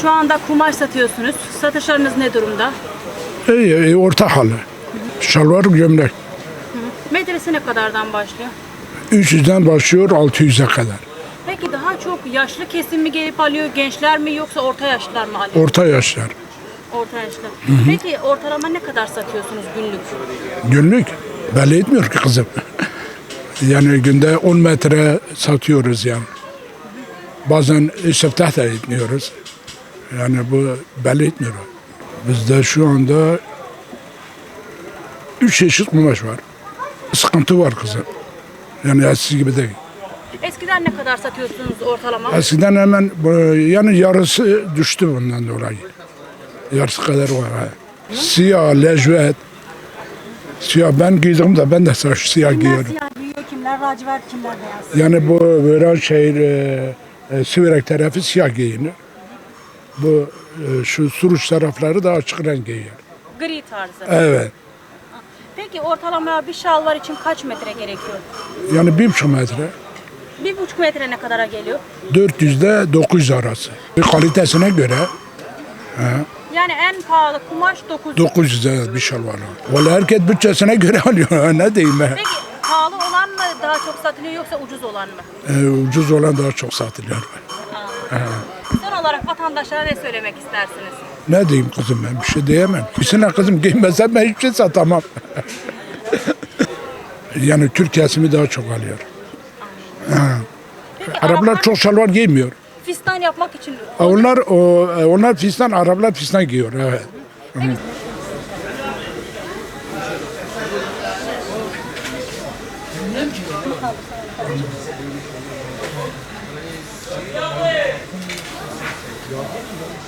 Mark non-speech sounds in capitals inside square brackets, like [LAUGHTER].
Şu anda kumaş satıyorsunuz. Satışlarınız ne durumda? İyi, iyi, orta halı. Şalvar gömlek. Metresi ne kadardan başlıyor? 300'den başlıyor 600'e kadar. Yaşlı kesim mi gelip alıyor, gençler mi yoksa orta yaşlılar mı alıyor? Orta yaşlar. Orta yaşlı. Peki ortalama ne kadar satıyorsunuz günlük? Günlük belli etmiyor ki kızım. [LAUGHS] Yani günde 10 metre satıyoruz yani. Bazen istiftah da etmiyoruz. Yani bu belli etmiyor. Bizde şu anda üç çeşit kumaş var. Sıkıntı var kızım. Yani eskisi gibi değil. Eskiden ne kadar satıyorsunuz ortalama? Eskiden hemen bu- yani yarısı düştü bundan dolayı. Yarısı kadar var. ha. Siyah, lejvet. Siyah ben giydim de ben de saç siyah Kimler giyiyorum. siyah giyiyor, kimler lacivert, kimler beyaz. Yani bu şey e, e, Siverek tarafı siyah giyinir. Bu e, şu Suruç tarafları da açık renk giyiyor. Gri tarzı. Evet. Peki ortalama bir şalvar için kaç metre gerekiyor? Yani bir buçuk metre. Bir buçuk metre ne kadara geliyor? 400 ile 900 arası. Bir kalitesine göre Yani en pahalı kumaş 900. 900 'e bir şal var. Valla herkes bütçesine göre [LAUGHS] alıyor. ne diyeyim ben. Peki pahalı olan mı daha çok satılıyor yoksa ucuz olan mı? E, ucuz olan daha çok satılıyor. Son olarak vatandaşlara ne söylemek istersiniz? Ne diyeyim kızım ben bir şey diyemem. Üstüne kızım giymesem ben hiçbir şey satamam. [LAUGHS] yani Türk kesimi daha çok alıyor. Peki Araplar çok şalvar giymiyor. fistan yapmak için Onlar o, onlar fistan, Araplar fistan giyiyor. Evet.